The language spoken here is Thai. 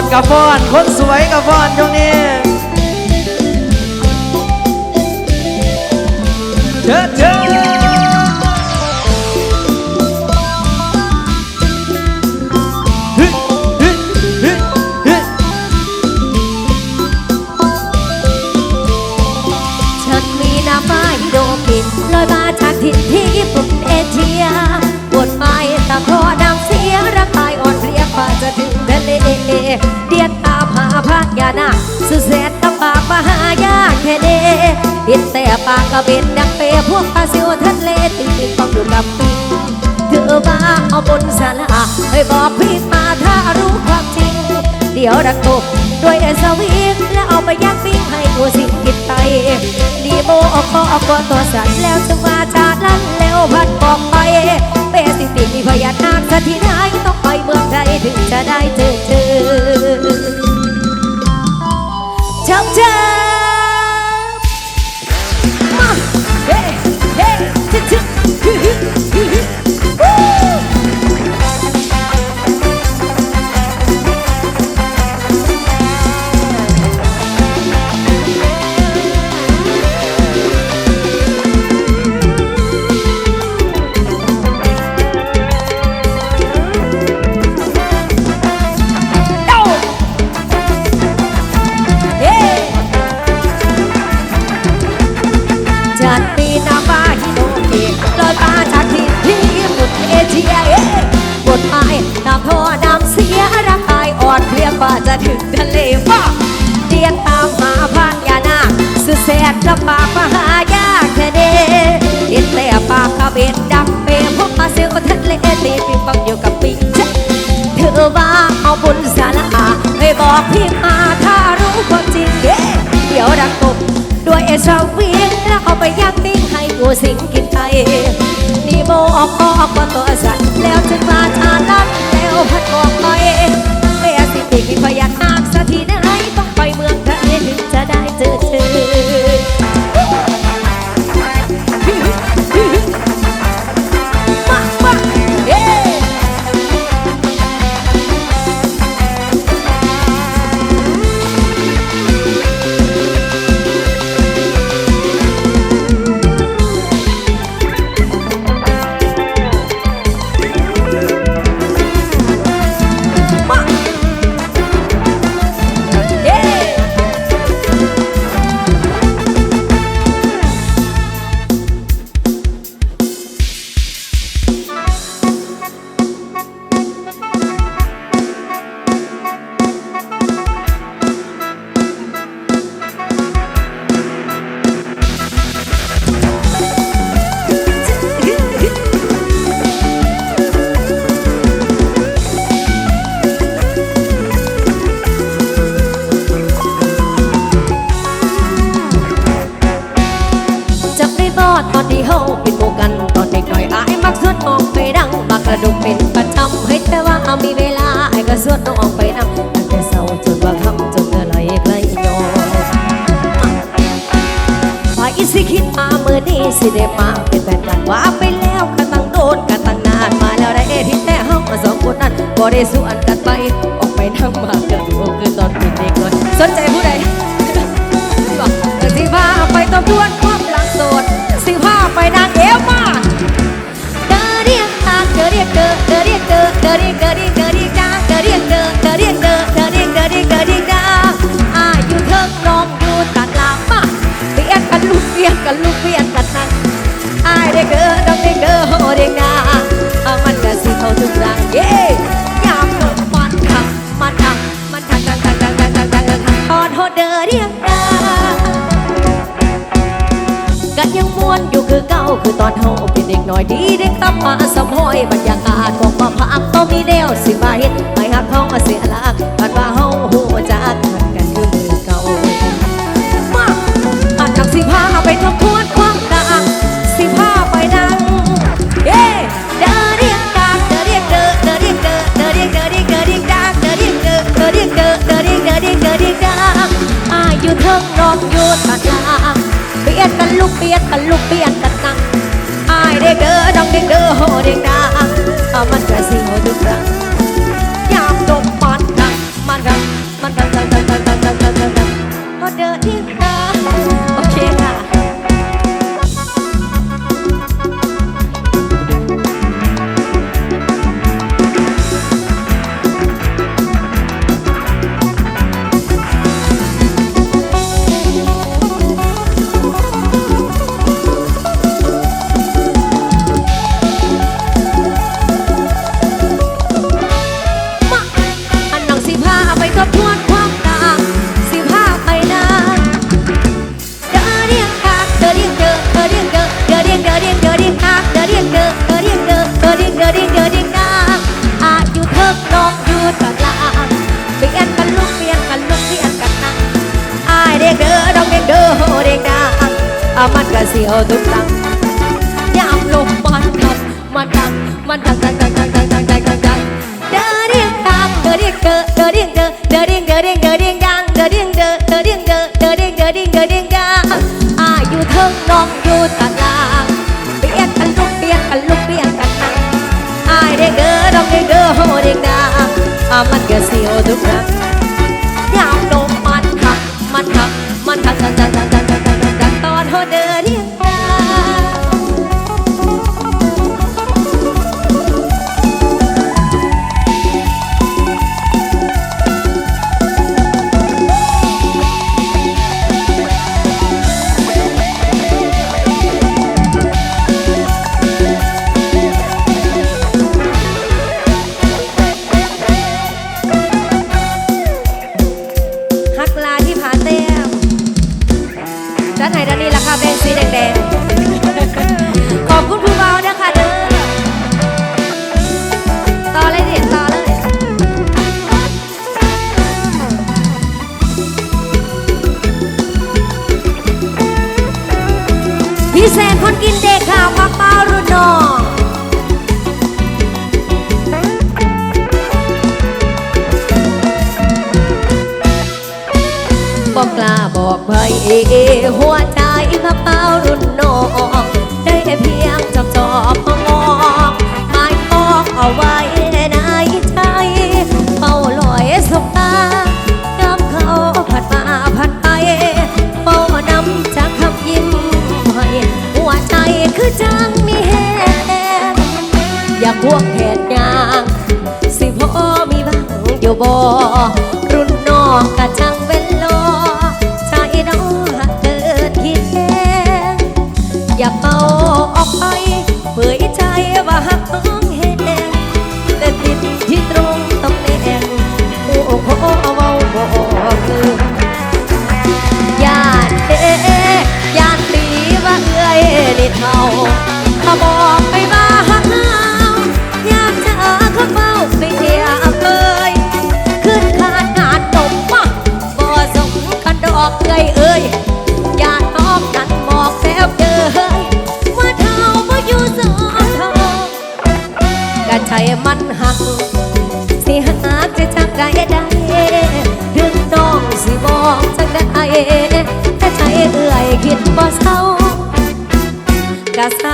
ดกับฟอน คนสวยกับฟอนช่วงนี้เธอเธอ เดียนตามหาพญานาสุดแสนลำบากมาหายาแค่เดเห็นแต่ปากกระเบ็นดังเปพวกปลาซิวทะเลติดติดต้องอยู่กับปิงเธอมาเอาบนสาราให้บอกพี่มาถ้ารู้ความจริง เดี๋ยวรักตบด้วยเอสวิงแล้วเอาไปย่างปิ้งให้ตัวสิ่งกินไตดีโมออกคอออกตัวตัวสั่นแล้วจึงมาจากนั้นแล้วพัดบอกไปเปสิติมีพยานนาคสถิตไหนต้อง รถึงจะได้เจอเธอชอบเธอ จะถึงทะเลฟ้าเดียนตามหาพญานาสุดแสนลำบากมหายากแค่เดเห็นแต่ปากกระเบ็ดดำเปพวกมาเซลทะเลตีปิงปังอยู่กับปีเจ๊เธอว่าเอาบุญสาระให้บอกพี่มาถ้ารู้ความจริงเดี๋ยวรักตบด้วยเอชาวิงแล้วเอาไปย่างปิ้งให้กูสิงกินไปนี่โมออกออกมาตัวสัตว์แล้วจึงมาทานลัดแล้วพัดบอกไป ที่เฮาเป็นหมู่กันตอนเด็กหน่อยอายมักสวดออกไปดังบักกระดุกเป็นประจำให้แต่ว่ามีเวลาไอ้ก็สวดออกไปนำตั้งแต่เช้าจนว่าค่ำจนเมื่อไรใกล้ยอว่าอีสิคิดมาเมื่อนี้สิได้มาเป็นแฟนกันว่าไปแล้วก็ตั้งโดนกันตั้งนานมาแล้วได้ที่แต่เฮาสองคนนั้นก็ได้สวนกันไปออกไปนั่งมาเกิดดูคือตอนเป็นเด็กน้อยสนใจผู้ใดบอกสิพาไปตบทวน อนเฮาเป็นเด็กน้อยดีเด็กตับมาสมหอยบรรยากาศของมาพักต้องมีเดียวสิมาเฮ็ดให้หักเขาอาเสียหลักกันว่าเฮา xì hơ tung tăng Đạm lục man đập Man đập Man đập đập đập đập đập đập đập đập Đỡ điên đạp Đỡ điên đỡ Đỡ điên đỡ Đỡ điên đỡ điên đỡ điên đang Đỡ điên đỡ Đỡ điên đỡ Đỡ điên đỡ điên đỡ điên đang À dù thương non dù tàn làng Biết cắn lúc biết cắn lúc biết cắn nặng Ai đê gỡ đông đê gỡ hồ đê đang À man gỡ xì hơ tung tăng ก็นี่ราคาป็นสีแดงๆ ขอบคุณครูเบาด้วยค่ะเด้อต่อเลยเด็ดต่อเลย พี่แสนคนกินเด็กข่าวปักเป้ารุ่นน้องบอกกล้าบอกไปเอหัวใจ ถ้าเป้ารุ่นน้อง ได้แค่เพียงจอบจอบมองหมายมองเอาไว้ในใจเป้าลอยสบตาย้ำเขาผัดมาผัดไปเป้านำจากคำยิ้มให้หัวใจคือจังมีเหตุอย่าพวกเหตุยาง สิพอมีบ้างอยู่บ่รุ่นน้องกะจัง ผิดบ่เศร้ากะเศร้า